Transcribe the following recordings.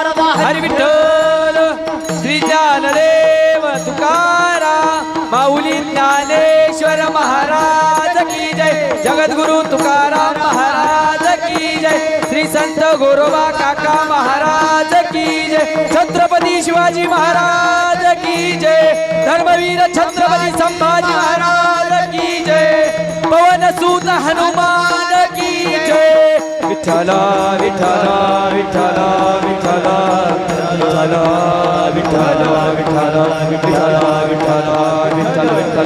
वरदा हरी विठ्ठल श्री ज्ञानदेव तुकारा माऊली ज्ञानेश्वर महाराज की जय. जगद्गुरु तुकाराम महाराज की जय. श्री संत गोरोबा काका महाराज की जय. छत्रपती शिवाजी महाराज की जय. धर्मवीर छत्रपती संभाजी महाराज की जय. पवन सूत हनुमान की जय. विठ्ठल विठ्ठल विठ्ठल विठ्ठल.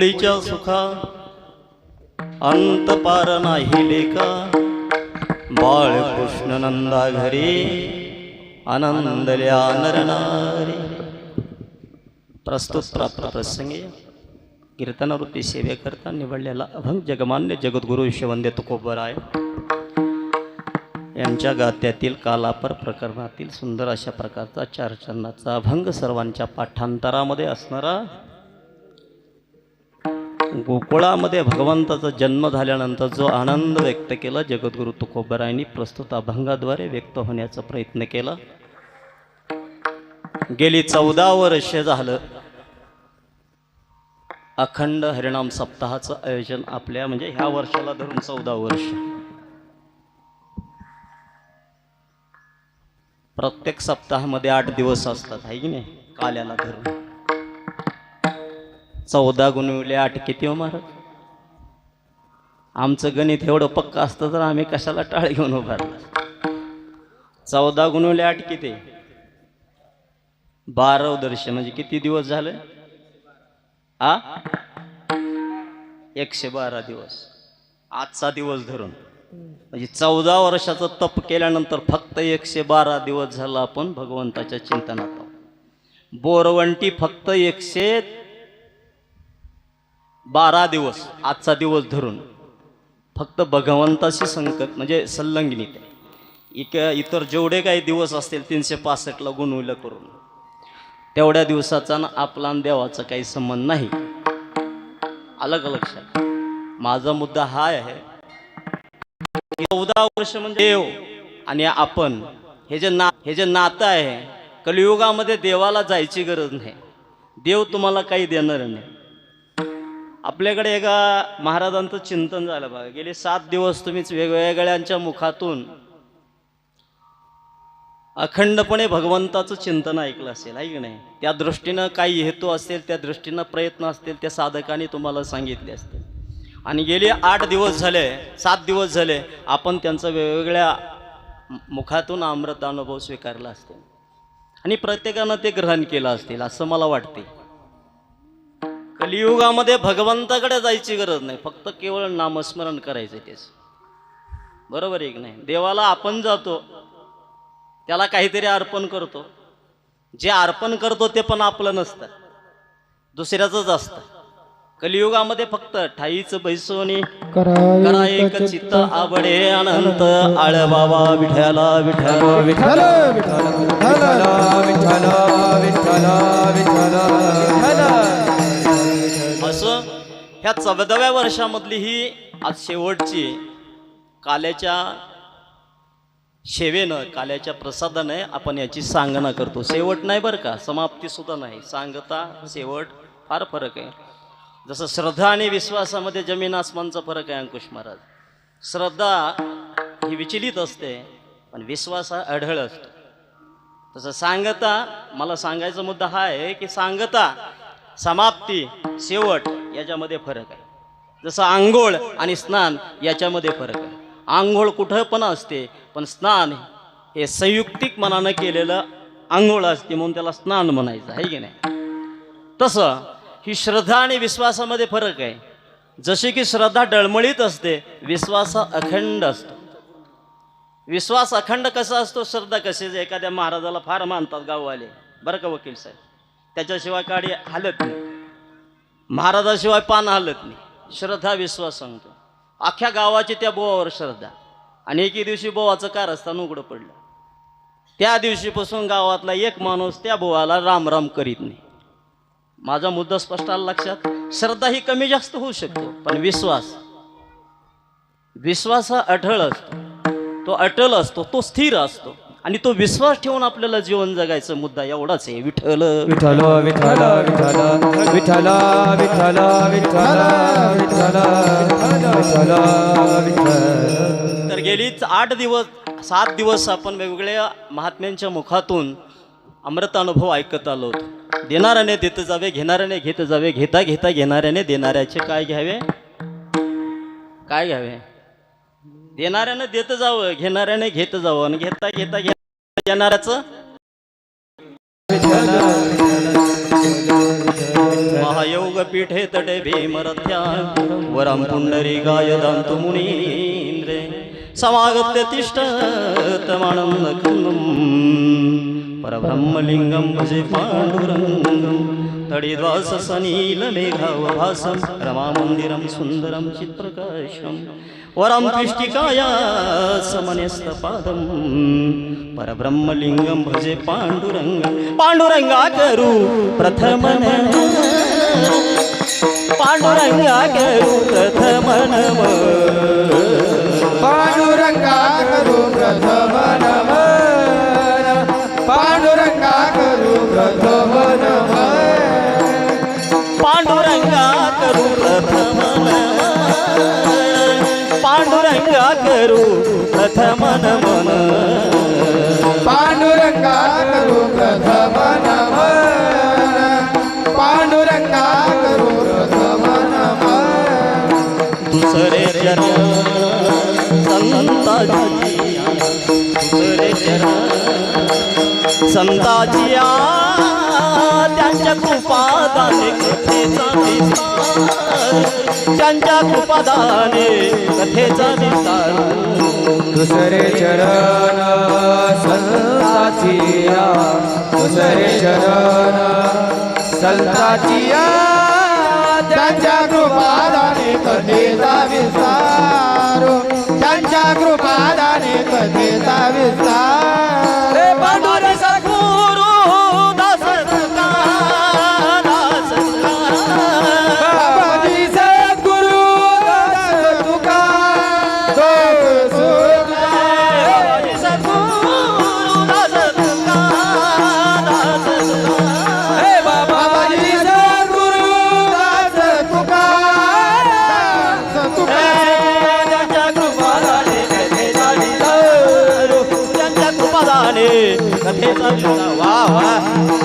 गोकुळीच्या सुखा अंत पार नाही लेका बाळ कृष्ण नंदा घरी आनंदल्या नरनारी. प्रस्तुत प्राप्त प्रसंगी कीर्तनवृत्ती सेवेकरता निवडलेला अभंग जगमान्य जगद्गुरु तुकोबर आहे यांच्या गात्यातील कालापर प्रकरणातील सुंदर अशा प्रकारचा चार चरणाचा अभंग सर्वांच्या पाठांतरामध्ये असणारा गोकुळामध्ये भगवंताचा जन्म झाल्यानंतर जो आनंद व्यक्त केला जगद्गुरु तुकोबरायांनी प्रस्तुत अभंगाद्वारे व्यक्त होण्याचा प्रयत्न केला. गेली चौदा वर्ष झालं. अखंड हरिणाम सप्ताहाचं आयोजन आपल्या म्हणजे ह्या वर्षाला धरून चौदा वर्ष. प्रत्येक सप्ताहामध्ये आठ दिवस असतात आहे की नाही? काल्याला धरून. चौदा गुणविले आठ किती हो महाराज? आमचं गणित एवढं पक्का असतं तर आम्ही कशाला टाळ घेऊन उभारला चौदा गुणविले आठ किती? बारा दर्श म्हणजे किती दिवस झाले? आ? एकशे बारा दिवस. आजचा दिवस धरून. म्हणजे चौदा वर्षाचं तप केल्यानंतर फक्त एकशे बारा दिवस झाला आपण भगवंताच्या चिंतनात आहोत. बोरवंटी फक्त एकशे बारा दिवस आजचा दिवस धरून. फक्त भगवंताशी संकट म्हणजे संलग्नित आहे. इक इतर जेवढे काही दिवस असतील तीनशे पासष्टला गुणविलं करून. तेवढ्या दिवसाचा ना आपला देवाचा काही संबंध नाही. अलग लक्षात माझा मुद्दा हा आहे. चौदा वर्ष म्हणजे देव आणि आपण हे जे ना हे जे नातं आहे कलियुगामध्ये देवाला जायची गरज नाही. देव तुम्हाला काही देणार नाही. आपल्याकडे एका महाराजांचं चिंतन झालं बघा. गेले सात दिवस तुम्हीच वेगवेगळ्यांच्या मुखातून अखंडपणे भगवंताचं चिंतन ऐकलं असेल आहे की नाही? त्या दृष्टीनं काही हेतू असेल त्या दृष्टीनं प्रयत्न असतील त्या साधकाने तुम्हाला सांगितले असतील. आणि गेले आठ दिवस झाले सात दिवस झाले आपण त्यांचं वेगवेगळ्या मुखातून अमृत अनुभव स्वीकारला असतील. आणि प्रत्येकानं ते ग्रहण केलं असतील असं मला वाटते कलियुगामध्ये भगवंताकडे जायची गरज नाही. फक्त केवळ नामस्मरण करायचं तेच. बरोबर आहे की नाही? देवाला आपण जातो त्याला काहीतरी अर्पण करतो. जे अर्पण करतो ते पण आपलं नसतं. दुसऱ्याचंच असतं. कलियुगामध्ये फक्त ठाईच बैसोनी करा एक चित्त आवडे अनंत. आळ बाबा विठ्याला विठ्याला विठ्ठल विठ्ठल विठ्ठल विठ्ठल. ह्या चौदाव्या वर्षामधली ही आज शेवटची काल्याच्या शेवेनं काल्याच्या प्रसादाने आपण याची सांगना करतो. शेवट नाही बरं का? समाप्ती सुद्धा नाही. सांगता शेवट फार फरक आहे. जसं श्रद्धा आणि विश्वासामध्ये जमीन आसमानचा फरक आहे अंकुश महाराज. श्रद्धा ही विचलित असते पण विश्वास हा अढळ असतो. तसं सांगता मला सांगायचा मुद्दा हा आहे की सांगता समाप्ती शेवट याच्यामध्ये फरक आहे. जसं आंघोळ आणि स्नान याच्यामध्ये फरक आहे. आंघोळ कुठं पण असते पण स्नान हे संयुक्तिक मनानं केलेलं आंघोळ असते म्हणून त्याला स्नान म्हणायचं आहे की नाही? तसं ही श्रद्धा आणि विश्वासामध्ये फरक आहे. जशी की श्रद्धा डळमळीत असते विश्वास अखंड असतो. विश्वास अखंड कसा असतो? श्रद्धा कशी? एखाद्या महाराजाला फार मानतात गाववाले. बरं का वकील साहेब? त्याच्याशिवाय काडी हालत नाही. महाराजाशिवाय पान हलत नाही. श्रद्धा विश्वास सांगतो. अख्ख्या गावाची त्या बोवावर श्रद्धा. आणि एके दिवशी बोवाचं कारस्थान उघडं पडलं. त्या दिवशीपासून गावातला एक माणूस त्या बोवाला राम राम करीत नाही. माझा मुद्दा स्पष्ट आला लक्षात. श्रद्धा ही कमी जास्त होऊ शकतो पण विश्वास. विश्वास हा अढळ असतो. तो अटल असतो तो स्थिर असतो. आणि तो विश्वास ठेवून आपल्याला जीवन जगायचं मुद्दा एवढाच आहे. विठ्ठल विठ्ठल विठ्ठल विठ्ठल विठ्ठल विठ्ठल विठ्ठल विठ्ठल विठ्ठल विठ्ठल. तर गेलीच आठ दिवस सात दिवस आपण वेगवेगळ्या महात्म्यांच्या मुखातून अमृत अनुभव ऐकत आलो देणाऱ्याने देत जावे घेणाऱ्याने घेत जावे घेता घेता घेणाऱ्याने देणाऱ्याचे काय घ्यावे? काय घ्यावे? देणाऱ्यानं देत जावं घेणाऱ्याने घेत जावं आणि घेता घेता घेता घेणाऱ्याचं महायोग पीठे तटे भीमरथ्या वरम पुंडरी गायदान्तु मुनीन्द्रे समागत्य तिष्ठतमानन्दकुन्दम् परब्रह्मलिङ्गं भजे पाण्डुरङ्गं तडिद्वास सनीलमेघावभासं रमामन्दिरं सुन्दरं चित्प्रकाशं वरं पृष्टिकाया समन्यस्तपादं परब्रह्मलिङ्गं भजे पाण्डुरङ्ग पाण्डुरङ्गा करू प्रथम। पांडुरंगा करू प्रथम नम पांडुरंगा करू प्रथम नमन पांडुरंगा करू प्रथम नमन पांडुरंगा करू प्रथम पांडुरंगा करू प्रथम नमन पांडुरंगा करू प्रथम नमन दुसरे चरण संताजी दुसरे चरण संताजिया त्यांच्या कृपादाने कथेचा विस्तार. त्यांच्या कृपादाने कथेचा विस्तार. दुसरे चरण संताजिया दुसरे चरण संताजिया त्यांच्या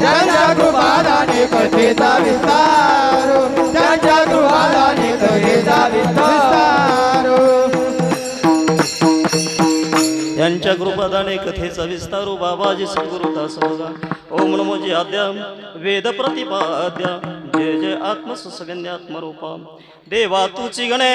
त्यांच्या कृपादाने कथेचा विस्तार त्यांच्या कृपादाने कथेचा विस्तार ज्यांच्या कृपादाने कथेचा विस्तार बाबाजी सद्गुरु दास ओम नमोजी आद्या वेद प्रतिपाद्या. जय जय आत्मसुसगन्य आत्मरूपा देवा तुची गणे